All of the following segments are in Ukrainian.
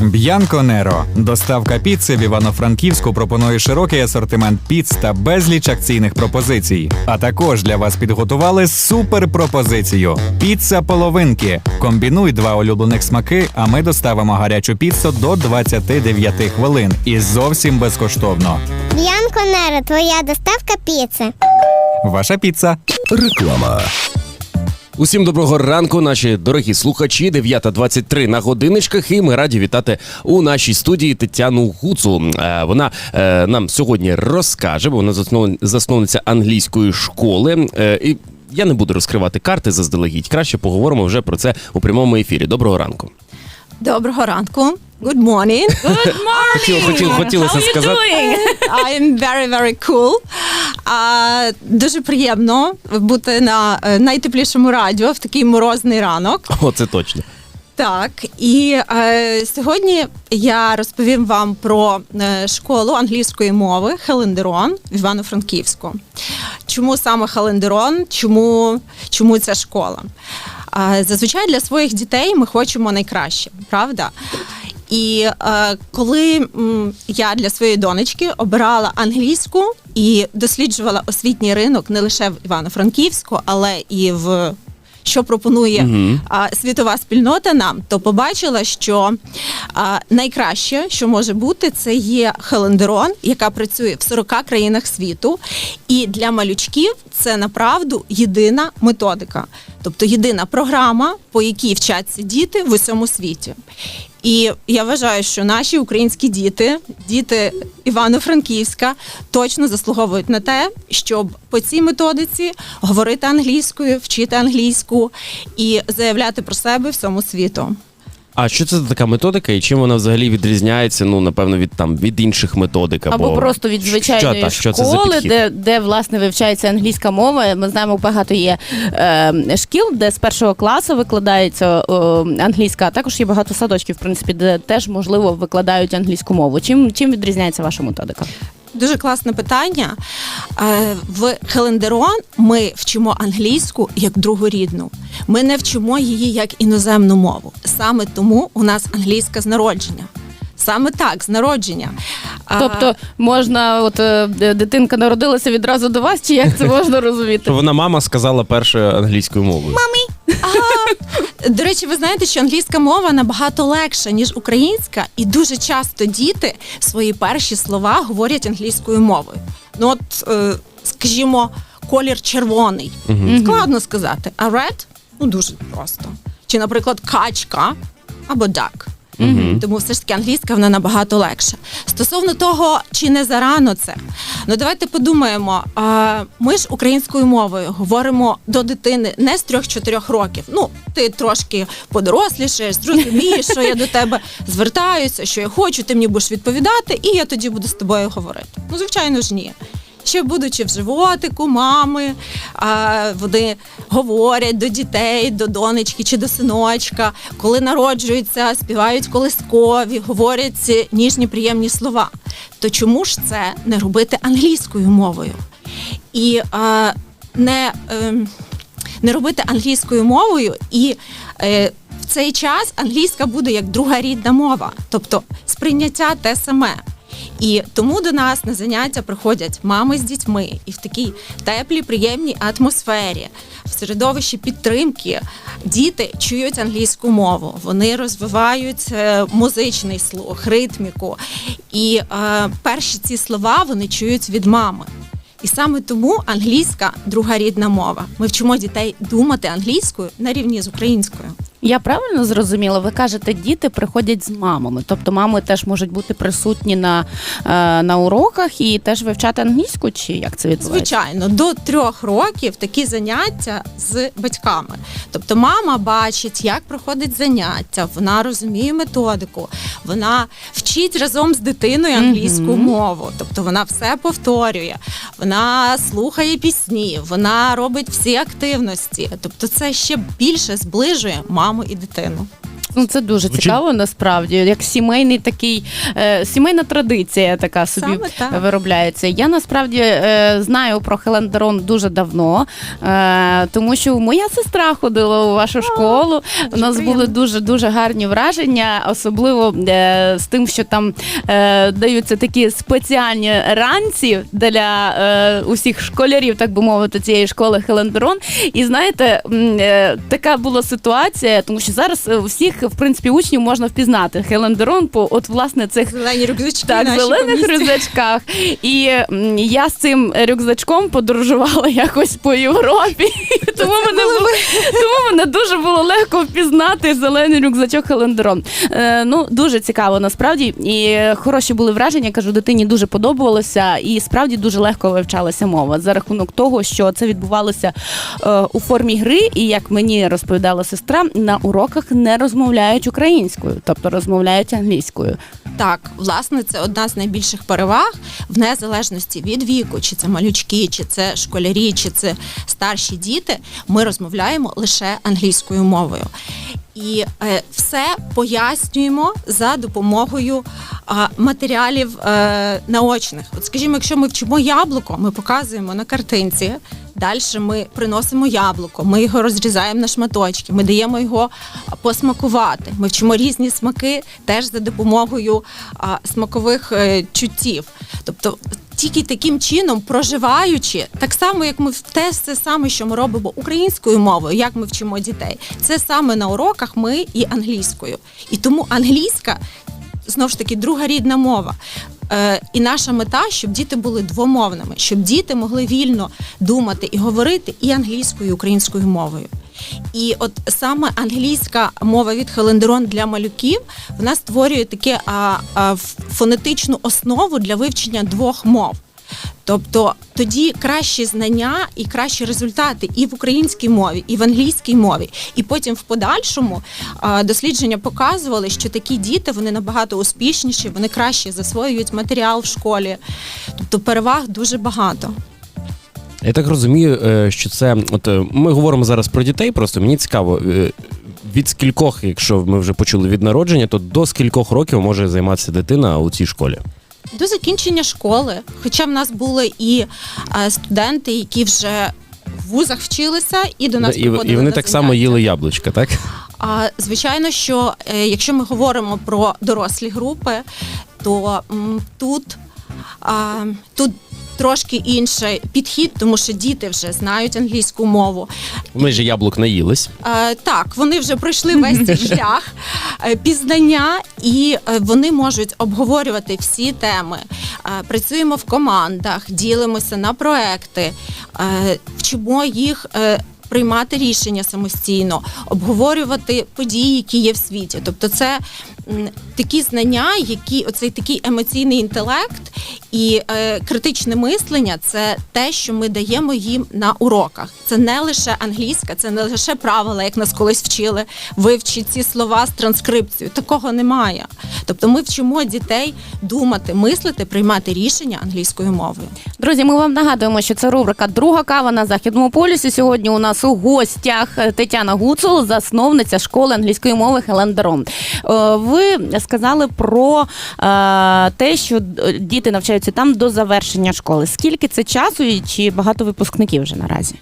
Б'янко Неро. Доставка піци в Івано-Франківську пропонує широкий асортимент піц та безліч акційних пропозицій. А також для вас підготували супер пропозицію: піца половинки. Комбінуй два улюблених смаки, а ми доставимо гарячу піцу до 29 хвилин і зовсім безкоштовно. Б'янко Неро, твоя доставка піци. Ваша піца. Реклама. Усім доброго ранку, наші дорогі слухачі. 9.23 на годиночках, і ми раді вітати у нашій студії Тетяну Гуцу. Е, Вона е, нам сьогодні розкаже, бо вона заснов- засновниця англійської школи. Е, І я не буду розкривати карти заздалегідь. Краще поговоримо вже про це у прямому ефірі. Доброго ранку. Доброго ранку. Good morning. Good morning. Хотів- хотів- хотілося сказати. I'm very, very cool. А, дуже приємно бути на е, найтеплішому радіо в такий морозний ранок. О, це точно. Так, і е, сьогодні я розповім вам про е, школу англійської мови Хелендерон в Івано-Франківську. Чому саме Хелендерон? Чому, чому ця школа? Е, зазвичай для своїх дітей ми хочемо найкраще, правда? І е, коли м, я для своєї донечки обирала англійську і досліджувала освітній ринок не лише в Івано-Франківську, але і в що пропонує а, світова спільнота нам, то побачила, що а, найкраще, що може бути, це є Хелендерон, яка працює в 40 країнах світу. І для малючків це направду єдина методика, тобто єдина програма, по якій вчаться діти в усьому світі. І я вважаю, що наші українські діти, діти Івано-Франківська, точно заслуговують на те, щоб по цій методиці говорити англійською, вчити англійську і заявляти про себе всьому світу. А що це за така методика, і чим вона взагалі відрізняється? Ну, напевно, від там від інших методик Або просто від звичайної що, та, що це за школи, підхід? де, де власне вивчається англійська мова. Ми знаємо, багато є е, шкіл, де з першого класу викладається е, англійська, а також є багато садочків, в принципі, де теж можливо викладають англійську мову. Чим чим відрізняється ваша методика? Дуже класне питання. Е, В Хелендерон ми вчимо англійську як другорідну. Ми не вчимо її як іноземну мову. Саме тому у нас англійська з народження. Саме так, з народження. Тобто можна, от е, дитинка народилася відразу до вас, чи як це можна розуміти? Що вона мама сказала першою англійською мовою. До речі, ви знаєте, що англійська мова набагато легша, ніж українська, і дуже часто діти свої перші слова говорять англійською мовою. Ну, от, е, скажімо, колір червоний. Складно сказати. А red ну дуже просто. Чи, наприклад, качка або duck. Тому все ж таки англійська вона набагато легша. Стосовно того, чи не зарано це, ну давайте подумаємо. А, ми ж українською мовою говоримо до дитини не з 3-4 років. Ну, ти трошки подорослішаєш, зрозумієш, що я до тебе звертаюся, що я хочу, ти мені будеш відповідати, і я тоді буду з тобою говорити. Ну, звичайно ж, ні. Ще будучи в животику, мами, вони говорять до дітей, до донечки чи до синочка, коли народжуються, співають колискові, говорять ніжні приємні слова. То чому ж це не робити англійською мовою? І а, не, ем, не робити англійською мовою і. Е, в цей час англійська буде як друга рідна мова, тобто сприйняття те саме. І тому до нас на заняття приходять мами з дітьми і в такій теплій, приємній атмосфері, в середовищі підтримки діти чують англійську мову. Вони розвивають е, музичний слух, ритміку. І е, перші ці слова вони чують від мами. І саме тому англійська друга рідна мова. Ми вчимо дітей думати англійською на рівні з українською. Я правильно зрозуміла? Ви кажете, діти приходять з мамами, тобто мами теж можуть бути присутні на, е, на уроках і теж вивчати англійську, чи як це відбувається? Звичайно, до трьох років такі заняття з батьками. Тобто мама бачить, як проходить заняття, вона розуміє методику, вона вчить разом з дитиною англійську Мгм. мову. Тобто вона все повторює, вона слухає пісні, вона робить всі активності. Тобто, це ще більше зближує маму і дитину. Ну це дуже Звучить- цікаво насправді, як сімейний такий е, сімейна традиція така собі Саме так. виробляється. Я насправді е, знаю про Хелендерон дуже давно, е, тому що моя сестра ходила у вашу школу. У нас приємно. були дуже дуже гарні враження, особливо е, з тим, що там е, даються такі спеціальні ранці для е, усіх школярів, так би мовити, цієї школи Хелендерон. І знаєте, м, е, така була ситуація, тому що зараз е, всіх в принципі учнів можна впізнати Хелендерон по от власне цих Зелені рюкзачки так, наші зелених рюкзачках. І м, я з цим рюкзачком подорожувала якось по Європі. Тому мене, було, тому мене дуже було легко впізнати зелений рюкзачок Хелендерон. Е, ну, дуже цікаво насправді. І хороші були враження. Кажу, дитині дуже подобалося, і справді дуже легко вивчалася мова за рахунок того, що це відбувалося е, у формі гри. І як мені розповідала сестра, на уроках не розмовляють українською, тобто розмовляють англійською. Так, власне, це одна з найбільших переваг в незалежності від віку, чи це малючки, чи це школярі, чи це старші діти. Ми розмовляємо лише англійською мовою. І е, все пояснюємо за допомогою матеріалів е, наочних. От, скажімо, якщо ми вчимо яблуко, ми показуємо на картинці. Далі ми приносимо яблуко, ми його розрізаємо на шматочки, ми даємо його посмакувати. Ми вчимо різні смаки теж за допомогою смакових е, чуттів. Тобто тільки таким чином, проживаючи, так само як ми те все саме, що ми робимо українською мовою, як ми вчимо дітей, це саме на уроках ми і англійською. І тому англійська знову ж таки друга рідна мова. Е, і наша мета, щоб діти були двомовними, щоб діти могли вільно думати і говорити і англійською, і українською мовою. І от саме англійська мова від Хелендерон для малюків вона створює таке а, а, фонетичну основу для вивчення двох мов. Тобто тоді кращі знання і кращі результати і в українській мові, і в англійській мові. І потім в подальшому дослідження показували, що такі діти вони набагато успішніші, вони краще засвоюють матеріал в школі. Тобто переваг дуже багато. Я так розумію, е, що це от е, ми говоримо зараз про дітей. Просто мені цікаво. е, Від скількох, якщо ми вже почули від народження, то до скількох років може займатися дитина у цій школі? До закінчення школи, хоча в нас були і студенти, які вже в вузах вчилися, і до нас і, приходили і вони на так само їли яблучка, так? А звичайно, що якщо ми говоримо про дорослі групи, то м, тут, а, тут трошки інший підхід, тому що діти вже знають англійську мову. Ми ж яблук наїлись. Е, так, вони вже пройшли весь цей шлях е, пізнання, і е, вони можуть обговорювати всі теми. Е, Працюємо в командах, ділимося на проекти, е, вчимо їх. е, Приймати рішення самостійно, обговорювати події, які є в світі. Тобто, це такі знання, які оцей такий емоційний інтелект і е, критичне мислення це те, що ми даємо їм на уроках. Це не лише англійська, це не лише правила, як нас колись вчили, вивчи ці слова з транскрипцією. Такого немає. Тобто ми вчимо дітей думати, мислити, приймати рішення англійською мовою. Друзі, ми вам нагадуємо, що це рубрика Друга кава на західному полюсі. Сьогодні у нас у гостях Тетяна Гуцул, засновниця школи англійської мови Хелендерон. Е, Ви сказали про е, те, що е, діти навчаються там до завершення школи. Скільки це часу і чи багато випускників вже наразі?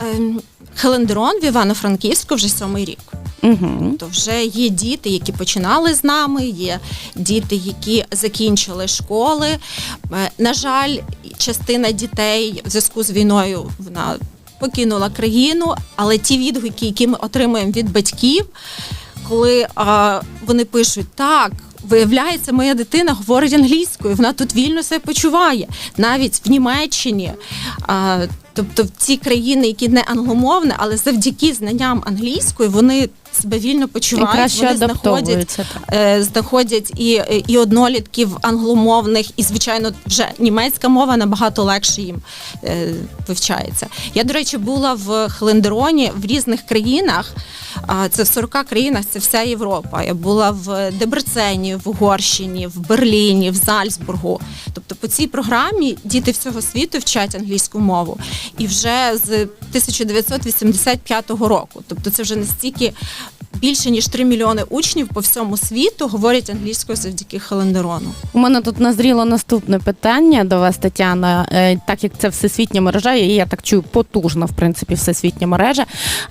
Ем, Хелендерон в Івано-Франківську вже сьомий рік. Угу. То вже є діти, які починали з нами, є діти, які закінчили школи. Е, На жаль, частина дітей в зв'язку з війною вона покинула країну, але ті відгуки, які ми отримуємо від батьків, коли а, вони пишуть так. Виявляється, моя дитина говорить англійською, вона тут вільно себе почуває. Навіть в Німеччині, а, тобто в ці країни, які не англомовні, але завдяки знанням англійської вони себе вільно І почувають. краще вони знаходять так. е, знаходять і, і однолітків англомовних, і звичайно, вже німецька мова набагато легше їм е, вивчається. Я, до речі, була в Хелендероні в різних країнах. Це в 40 країнах, це вся Європа. Я була в Дебрецені, в Угорщині, в Берліні, в Зальцбургу. Тобто по цій програмі діти всього світу вчать англійську мову. І вже з 1985 року. Тобто це вже настільки більше ніж 3 мільйони учнів по всьому світу говорять англійською завдяки Хелендерону. У мене тут назріло наступне питання до вас, Тетяна. Е, Так як це всесвітня мережа, і я так чую, потужна, в принципі, всесвітня мережа.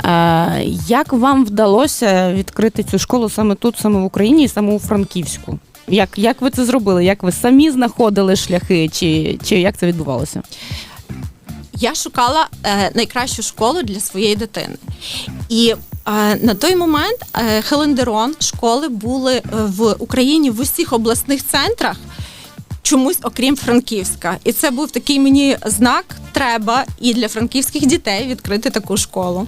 Е, Як вам вдалося відкрити цю школу саме тут, саме в Україні, і саме у Франківську? Як, як ви це зробили? Як ви самі знаходили шляхи, чи, чи як це відбувалося? Я шукала е, найкращу школу для своєї дитини. І на той момент е, Хелендерон школи були е, в Україні в усіх обласних центрах. Чомусь, окрім Франківська, і це був такий мені знак. Треба і для франківських дітей відкрити таку школу,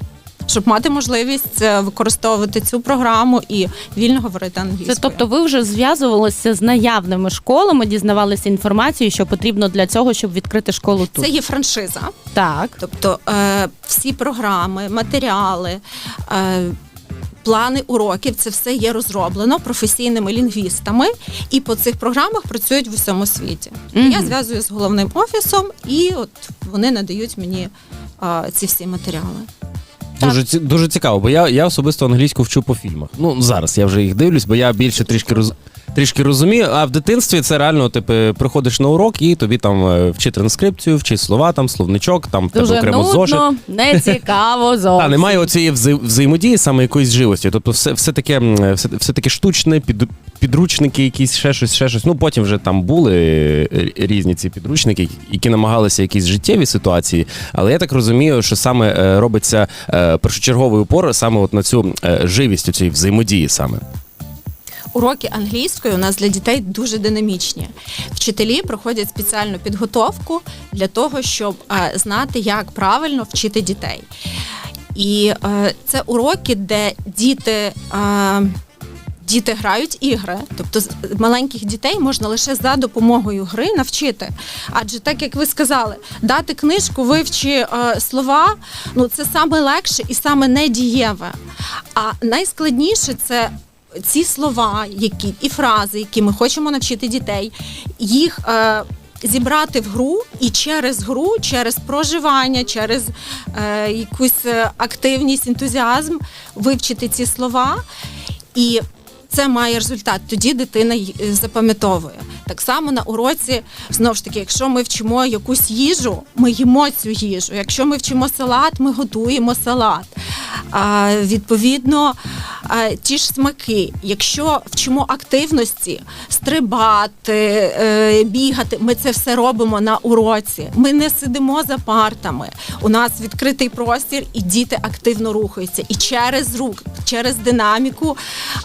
щоб мати можливість е, використовувати цю програму і вільно говорити англійською. Це тобто ви вже зв'язувалися з наявними школами, дізнавалися інформацію, що потрібно для цього, щоб відкрити школу тут. це є франшиза. Так. Тобто е, всі програми, матеріали, е, плани уроків це все є розроблено професійними лінгвістами, і по цих програмах працюють в усьому світі. Мгм. Я зв'язую з головним офісом, і от вони надають мені е, ці всі матеріали. Дуже, ці- дуже цікаво, бо я, я особисто англійську вчу по фільмах. Ну, зараз я вже їх дивлюсь, бо я більше трішки роз, трішки розумію. А в дитинстві це реально, типу, приходиш на урок і тобі там е, вчи транскрипцію, вчи слова, там словничок, там в тебе Дуже окремо зошит. нудно, не цікаво зовсім. Та немає оцієї вза- взаємодії, саме якоїсь живості. Тобто, все, все таке, м, все, все таке штучне, під, підручники, якісь ще щось, ще щось. Ну потім вже там були е, різні ці підручники, які намагалися якісь життєві ситуації. Але я так розумію, що саме е, робиться е, першочерговий упор саме от на цю е, живість, цієї взаємодії саме. Уроки англійської у нас для дітей дуже динамічні. Вчителі проходять спеціальну підготовку для того, щоб е, знати, як правильно вчити дітей. І е, це уроки, де діти. Е, Діти грають ігри, тобто маленьких дітей можна лише за допомогою гри навчити. Адже так як ви сказали, дати книжку, вивчи е, слова, ну це саме легше і саме недієве. А найскладніше це ці слова, які і фрази, які ми хочемо навчити дітей, їх. Е, Зібрати в гру і через гру, через проживання, через е, якусь е, активність, ентузіазм вивчити ці слова. І це має результат. Тоді дитина е, запам'ятовує. Так само на уроці, знову ж таки, якщо ми вчимо якусь їжу, ми їмо цю їжу. Якщо ми вчимо салат, ми готуємо салат. А, відповідно, а, ті ж смаки. Якщо вчимо активності, стрибати, е, бігати, ми це все робимо на уроці. Ми не сидимо за партами. У нас відкритий простір, і діти активно рухаються. І через рух, через динаміку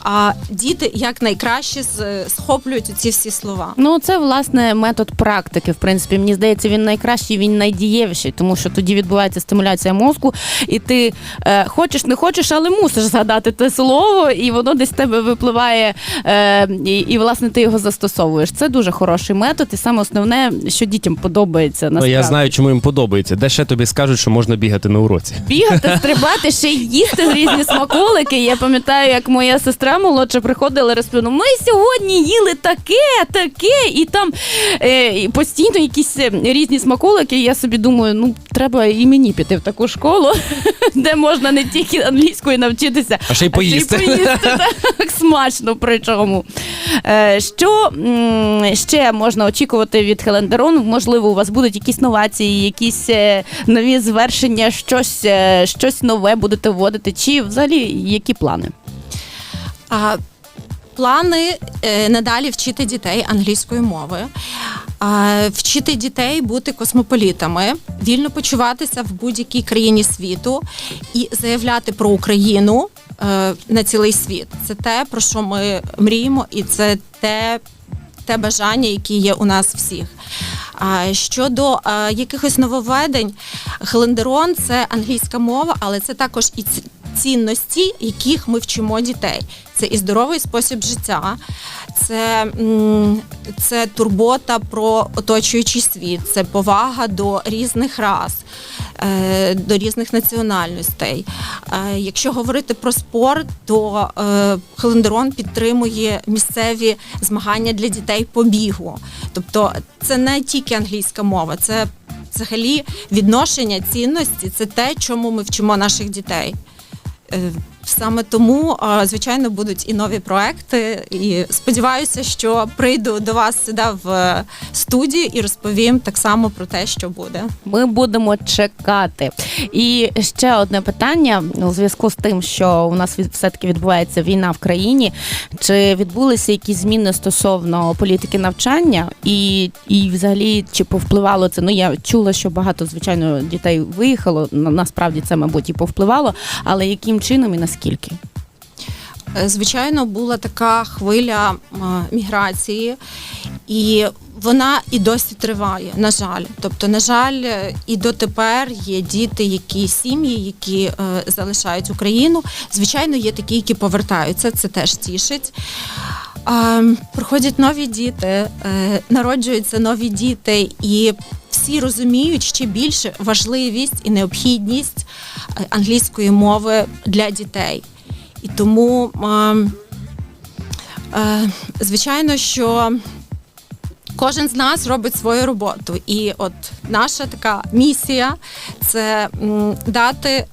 а, діти якнайкраще з- схоплюють ці всі слова. Ну, це власне метод практики. В принципі, мені здається, він найкращий, він найдієвіший, тому що тоді відбувається стимуляція мозку, і ти е, хочеш, не хочеш, але мусиш згадати те слово, і воно десь в тебе випливає, е, і, і власне ти його застосовуєш. Це дуже хороший метод, і саме основне, що дітям подобається Ну, насправді. я знаю, чому їм подобається. Де ще тобі скажуть, що можна бігати на уроці. Бігати, стрибати, ще й їсти різні смаколики. Я пам'ятаю, як моя сестра молодша приходила і ми сьогодні їли таке, таке, і там е, і постійно якісь е, різні смаколики. І я собі думаю, ну треба і мені піти в таку школу, де можна не тільки англійською навчитися, А ще й поїсти. А ще й поїсти так смачно. Причому Е, що м, ще можна очікувати від Хелендерон? Можливо, у вас будуть якісь новації, якісь е, нові звершення, щось, е, щось нове будете вводити, чи взагалі які плани? А, плани е, надалі вчити дітей англійської мови, вчити дітей бути космополітами, вільно почуватися в будь-якій країні світу і заявляти про Україну. е, на цілий світ. Це те, про що ми мріємо, і це те, те бажання, яке є у нас всіх. Щодо е, якихось нововведень, хелендерон це англійська мова, але це також і цінності, яких ми вчимо дітей. Це і здоровий спосіб життя, це, це турбота про оточуючий світ, це повага до різних рас, е, до різних національностей. Е, Якщо говорити про спорт, то е, Хелендерон підтримує місцеві змагання для дітей по бігу. Тобто це не тільки англійська мова, це взагалі відношення цінності, це те, чому ми вчимо наших дітей. uh, Саме тому, звичайно, будуть і нові проекти. І сподіваюся, що прийду до вас сюди в е, студію і розповім так само про те, що буде. Ми будемо чекати. І ще одне питання у зв'язку з тим, що у нас від- все-таки відбувається війна в країні. Чи відбулися якісь зміни стосовно політики навчання, і, і взагалі чи повпливало це? Ну я чула, що багато звичайно дітей виїхало. на- Насправді це, мабуть, і повпливало, але яким чином і наскільки? Е, Звичайно, була така хвиля е, міграції, і вона і досі триває. На жаль, тобто, на жаль, е, і дотепер є діти, які сім'ї, які залишають Україну. Звичайно, є такі, які повертаються. Це теж тішить. А, приходять нові діти, е, народжуються нові діти, і всі розуміють ще більше важливість і необхідність е, англійської мови для дітей. І тому, е, звичайно, що кожен з нас робить свою роботу. І от наша така місія це дати.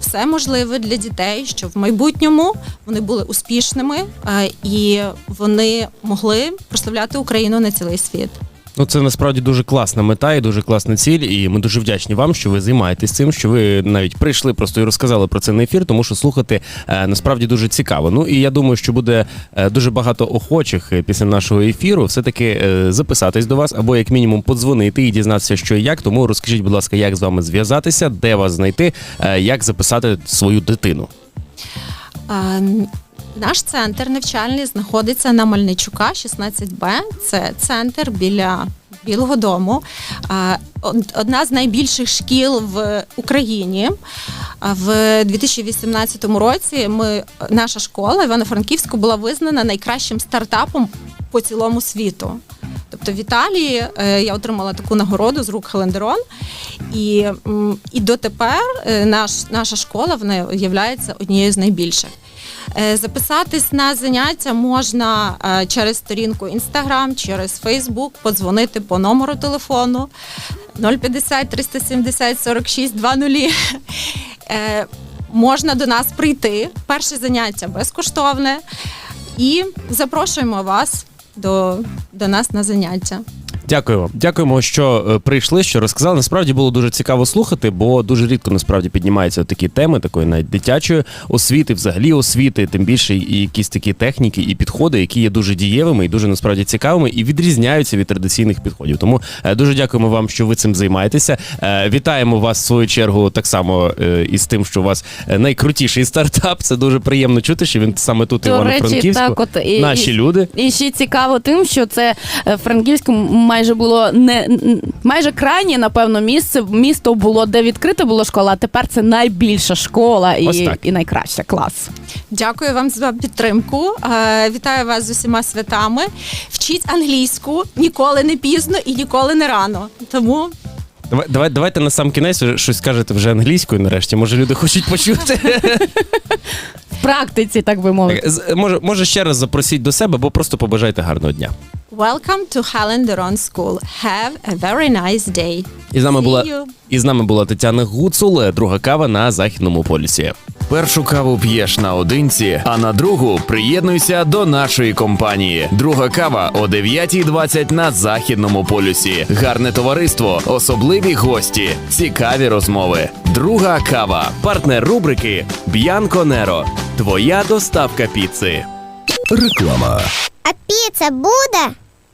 Все можливе для дітей, щоб в майбутньому вони були успішними е, і вони могли прославляти Україну на цілий світ. Ну, це насправді дуже класна мета і дуже класна ціль. І ми дуже вдячні вам, що ви займаєтесь цим, що ви навіть прийшли просто і розказали про це на ефір, тому що слухати е, насправді дуже цікаво. Ну і я думаю, що буде е, дуже багато охочих е, після нашого ефіру все-таки е, записатись до вас або як мінімум подзвонити і дізнатися, що і як. Тому розкажіть, будь ласка, як з вами зв'язатися, де вас знайти, як записати свою дитину. Наш центр навчальний знаходиться на Мальничука, 16Б. Це центр біля Білого дому. Одна з найбільших шкіл в Україні. В 2018 році ми, наша школа Івано-Франківську була визнана найкращим стартапом по цілому світу. Тобто в Італії е, я отримала таку нагороду з рук Хелендерон. І, і дотепер е, наш, наша школа вона є однією з найбільших. Е, Записатись на заняття можна е, через сторінку Instagram, через Facebook, подзвонити по номеру телефону 050 370 46 20. Е, Можна до нас прийти. Перше заняття безкоштовне. І запрошуємо вас до, до нас на заняття. Дякую вам. Дякуємо, що е, прийшли, що розказали. Насправді було дуже цікаво слухати, бо дуже рідко насправді піднімаються такі теми, такої навіть дитячої освіти, взагалі освіти, тим більше і якісь такі техніки і підходи, які є дуже дієвими і дуже насправді цікавими і відрізняються від традиційних підходів. Тому е, дуже дякуємо вам, що ви цим займаєтеся. Е, Вітаємо вас в свою чергу так само із тим, що у вас найкрутіший стартап. Це дуже приємно чути, що він саме тут До речі, Івано-Франківську. так от і- Наші люди. І ще цікаво тим, що це Франківську майже було не майже крайнє, напевно, місце. Місто було, де відкрита була школа, а тепер це найбільша школа і, і найкраща клас. Дякую вам за підтримку. Е, Вітаю вас з усіма святами. Вчіть англійську ніколи не пізно і ніколи не рано. Тому Давай, давай, давайте на сам кінець щось скажете вже англійською нарешті. Може, люди хочуть почути. В практиці, так би мовити. Може, може, ще раз запросіть до себе, або просто побажайте гарного дня. Welcome to Helen Deron School. Have a very nice day. І з нами See була you. і з нами була Тетяна Гуцул, друга кава на західному полюсі. Першу каву п'єш наодинці, а на другу приєднуйся до нашої компанії. Друга кава о 9.20 на західному полюсі. Гарне товариство, особливі гості, цікаві розмови. Друга кава. Партнер рубрики Б'янко Неро. Твоя доставка піци. Реклама. А піца буде?